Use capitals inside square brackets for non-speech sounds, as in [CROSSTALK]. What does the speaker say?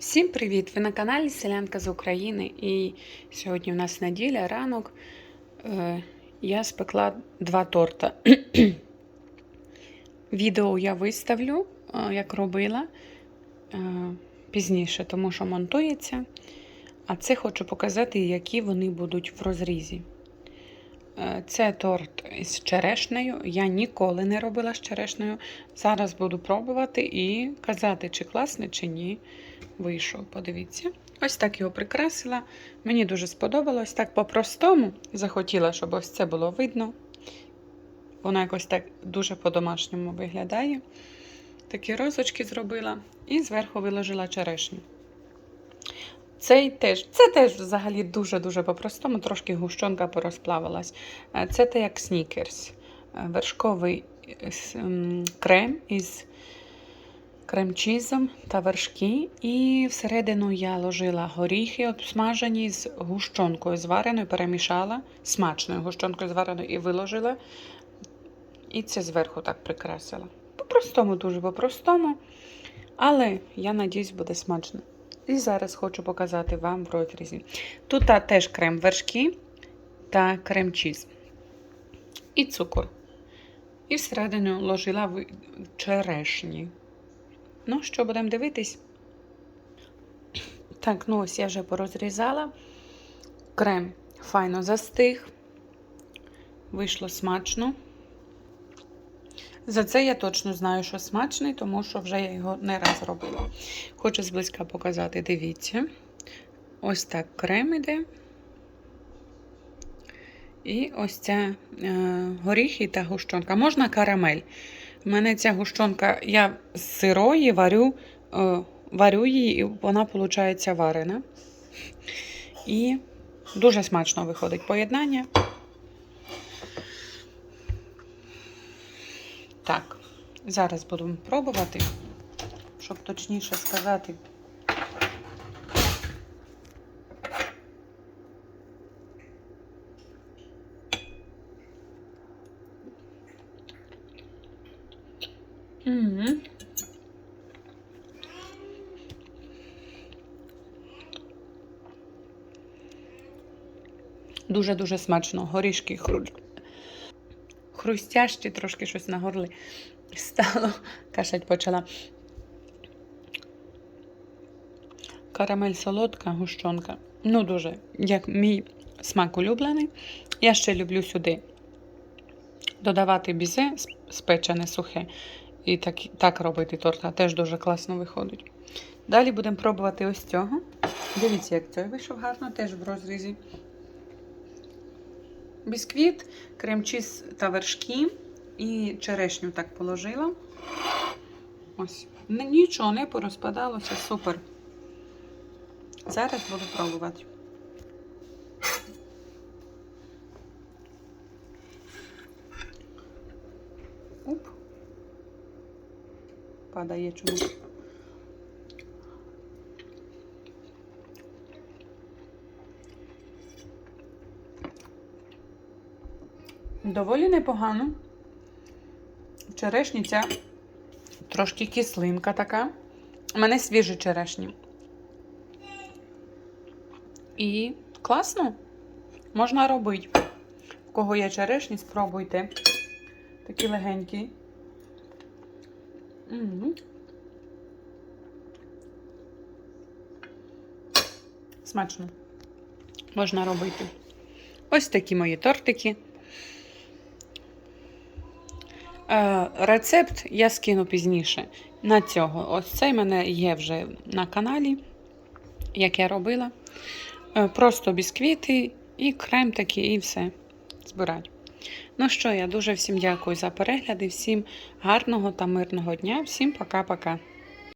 Всім привіт! Ви на каналі Селянка з України. І сьогодні у нас неділя, ранок. Е, Я спекла два торта. [CLEARS THROAT] Відео я виставлю, е, як робила е, пізніше, тому що монтується. А це хочу показати, які вони будуть в розрізі. Е, Це торт з черешнею. Я ніколи не робила з черешнею. Зараз буду пробувати і казати, чи класний, чи ні. Вийшов, подивіться. Ось так його прикрасила. Мені дуже сподобалось. Так по-простому захотіла, щоб ось це було видно. Воно якось так дуже по-домашньому виглядає. Такі розочки зробила і зверху виложила черешню. Цей теж, це теж взагалі дуже-дуже по-простому, трошки гущонка порозплавилась. Е, Це те як снікерс. Е, Вершковий е, с- м, крем із крем-чізом та вершки. І всередину я ложила горіхи обсмажені з гущонкою звареною, перемішала смачною гущонкою звареною і виложила. І це зверху так прикрасила. По-простому, дуже по-простому. Але я надіюсь, буде смачно. І зараз хочу показати вам в розрізі. Тут теж крем вершки та крем-чіз. І цукор. І всередину ложила в черешні. Ну, що будемо дивитись? Так, ну ось я вже порозрізала. Крем файно застиг. Вийшло смачно. За це я точно знаю, що смачний, тому що вже я його не раз робила. Хочу зблизька показати, дивіться. Ось так крем іде. І ось ця е, горіхи та гущонка. Можна карамель. У мене ця гущонка, я з сирої варю, е, варю її, і вона виходить варена. І дуже смачно виходить поєднання. Так, зараз будемо пробувати, щоб точніше сказати. Мгм. Дуже-дуже смачно. Горішки хру... хрустящі, трошки щось на горлі стало. [LAUGHS] Кашать почала. Карамель солодка, гущонка. Ну, дуже, як мій смак улюблений. Я ще люблю сюди додавати бізе спечене сухе. І так, так робити торта теж дуже класно виходить. Далі будемо пробувати ось цього. Дивіться, як цей вийшов гарно, теж в розрізі. Бісквіт, крем-чіз та вершки. І черешню так положила. Ось. Нічого не порозпадалося, супер. Зараз буду пробувати. Уп. Падає чомусь. Доволі непогано. Черешні ця трошки кислинка така. У мене свіжі черешні. І класно. Можна робити. В кого є черешні, спробуйте. Такі легенькі. Мгм. Смачно. Можна робити. Ось такі мої тортики. Е, Рецепт я скину пізніше на цього. Ось цей мене є вже на каналі, як я робила. Е, Просто бісквіти і крем такий, і все. Збирать. Ну що, я дуже всім дякую за перегляди, всім гарного та мирного дня, всім пока-пока.